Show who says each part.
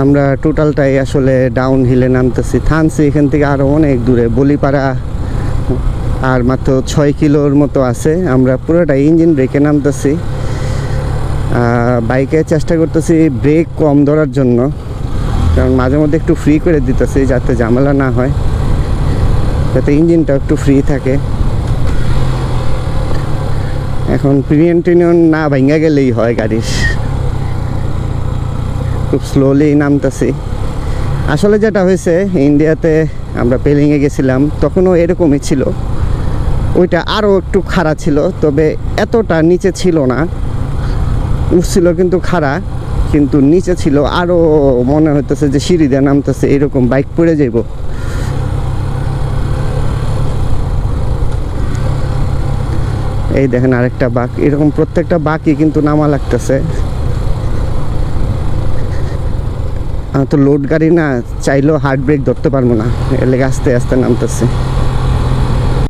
Speaker 1: আমরা টোটালটাই আসলে ডাউন হিলে নামতেছি। থানছি এখান থেকে আরও অনেক দূরে। বলিপাড়া আর মাত্র ছয় কিলোর মতো আছে। আমরা পুরোটা ইঞ্জিন ব্রেকে নামতেছি। বাইকে চেষ্টা করতেছি ব্রেক কম ধরার জন্য। কারণ মাঝে মধ্যে একটু ফ্রি করে দিতেছি যাতে ঝামেলা না হয়। যাতে ইঞ্জিনটা একটু ফ্রি থাকে। এখন প্রিমিয়াম টিনিয়ন না ভাঙ্গা গেলেই হয় গাড়ির। খুব স্লোলি নামতেছি। আসলে যেটা হয়েছে, ইন্ডিয়াতে আমরা পেলিংয়ে গেছিলাম, তখনও এরকমই ছিল। ওইটা আরও একটু খাড়া ছিল, তবে এতটা নিচে ছিল না। উঠছিল কিন্তু খাড়া, কিন্তু নিচে ছিল, আরও মনে হইতেছে যে সিঁড়ি দিয়ে নামতেছে, এরকম বাইক পড়ে যাইব। এই দেখেন আরেকটা বাঘ এরকম প্রত্যেকটা বাঘই কিন্তু নামা লাগতেছে আমার তো লোড গাড়ি না, চাইলেও হার্ট ব্রেক ধরতে পারব না। এর লেগে আস্তে আস্তে নামতেছে।